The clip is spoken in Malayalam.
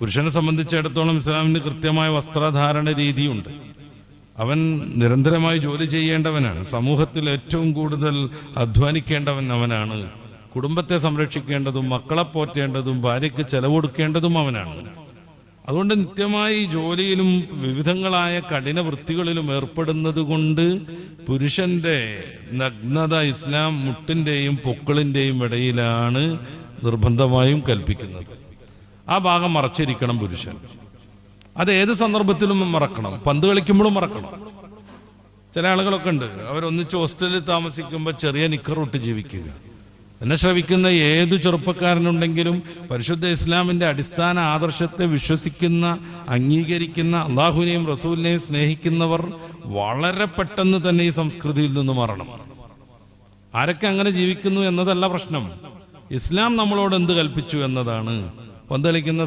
പുരുഷനെ സംബന്ധിച്ചിടത്തോളം ഇസ്ലാമിന് കൃത്യമായ വസ്ത്രധാരണ രീതിയുണ്ട്. അവൻ നിരന്തരമായി ജോലി ചെയ്യേണ്ടവനാണ്. സമൂഹത്തിൽ ഏറ്റവും കൂടുതൽ അധ്വാനിക്കേണ്ടവൻ അവനാണ്. കുടുംബത്തെ സംരക്ഷിക്കേണ്ടതും മക്കളെ പോറ്റേണ്ടതും ഭാര്യയ്ക്ക് ചെലവൊടുക്കേണ്ടതും അവനാണ്. അതുകൊണ്ട് നിത്യമായി ജോലിയിലും വിവിധങ്ങളായ കഠിന വൃത്തികളിലും ഏർപ്പെടുന്നത് കൊണ്ട് പുരുഷന്റെ നഗ്നത ഇസ്ലാം മുട്ടിന്റെയും പൊക്കളിന്റെയും ഇടയിലാണ് നിർബന്ധമായും കൽപ്പിക്കുന്നത്. ആ ഭാഗം മറച്ചിരിക്കണം പുരുഷൻ. അത് ഏത് സന്ദർഭത്തിലും മറക്കണം. പന്ത് കളിക്കുമ്പോഴും മറക്കണം. ചില ആളുകളൊക്കെ ഉണ്ട്. അവരൊന്നിച്ച് ഹോസ്റ്റലിൽ താമസിക്കുമ്പോൾ ചെറിയ നിക്കറൊട്ട് ജീവിക്കുക. എന്നെ ശ്രവിക്കുന്ന ഏതു ചെറുപ്പക്കാരനുണ്ടെങ്കിലും പരിശുദ്ധ ഇസ്ലാമിന്റെ അടിസ്ഥാന ആദർശത്തെ വിശ്വസിക്കുന്ന അംഗീകരിക്കുന്ന അള്ളാഹുവിനെയും റസൂലിനെയും സ്നേഹിക്കുന്നവർ വളരെ പെട്ടെന്ന് തന്നെ ഈ സംസ്കൃതിയിൽ നിന്ന് മാറണം. ആരൊക്കെ അങ്ങനെ ജീവിക്കുന്നു എന്നതല്ല പ്രശ്നം. ഇസ്ലാം നമ്മളോട് എന്ത് കൽപ്പിച്ചു എന്നതാണ്. പന്ത് കളിക്കുന്ന